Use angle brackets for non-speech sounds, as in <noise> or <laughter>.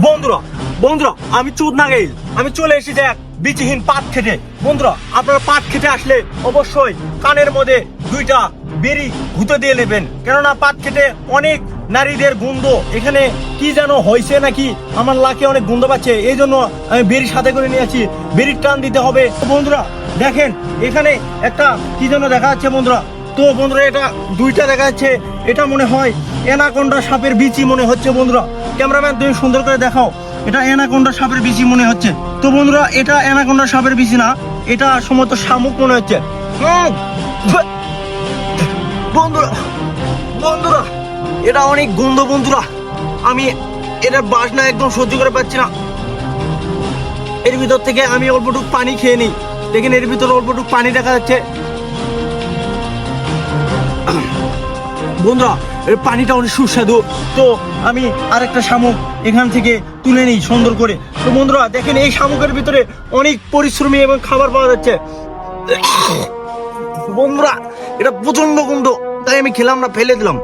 বন্ধুরা বন্ধুরা, আমি চুদ না গেইল আমি চলে এসেছি এক বিচিহীন পাট খেতে। বন্ধুরা, আপনারা পাট খেতে আসলে অবশ্যই কানের মধ্যে দুইটা বেরি ঘুতে দিয়ে নেবেন। কেননা পাট খেতে অনেক নারীদের গুন্দ এখানে কি যেন হয়েছে নাকি আমার লাকে অনেক গুন্দ পাচ্ছে। এই জন্য আমি বেরি সাথে করে নিয়ে নিয়েছি বেরির টান দিতে হবে। বন্ধুরা, দেখেন, এখানে একটা কি যেন দেখা যাচ্ছে বন্ধুরা। তো বন্ধুরা, এটা দুইটা দেখা যাচ্ছে। এটা মনে হয় এনাকোন্ডা সাপের বিচি মনে হচ্ছে বন্ধুরা। ক্যামেরাম্যান, তুমি সুন্দর করে দেখাও। এটা এনাকোন্ডা সাপের বিচি মনে হচ্ছে। তো বন্ধুরা, এটা এনাকোন্ডা সাপের বিচি না, এটা সম্ভবত শামুক মনে হচ্ছে। বন্ধুরা বন্ধুরা, এটা অনেক গন্ধ বন্ধুরা। আমি এটার বাসনা একদম সহ্য করে পাচ্ছি না। এর ভিতর থেকে আমি অল্পটুকু পানি খেয়ে নিই। দেখেন, এর ভিতরে অল্পটুকু পানি দেখা যাচ্ছে। বন্ধুরা এর পানিটা অনেক সুস্বাদু। তো আমি আরেকটা শামুক এখান থেকে তুলে নিই সুন্দর করে। তো বন্ধুরা, দেখেন এই শামুকের ভিতরে অনেক পরিশ্রমী এবং খাবার পাওয়া যাচ্ছে। <coughs> বন্ধুরা, এটা প্রচণ্ড গন্ধ, তাই আমি খেলাম না, ফেলে দিলাম।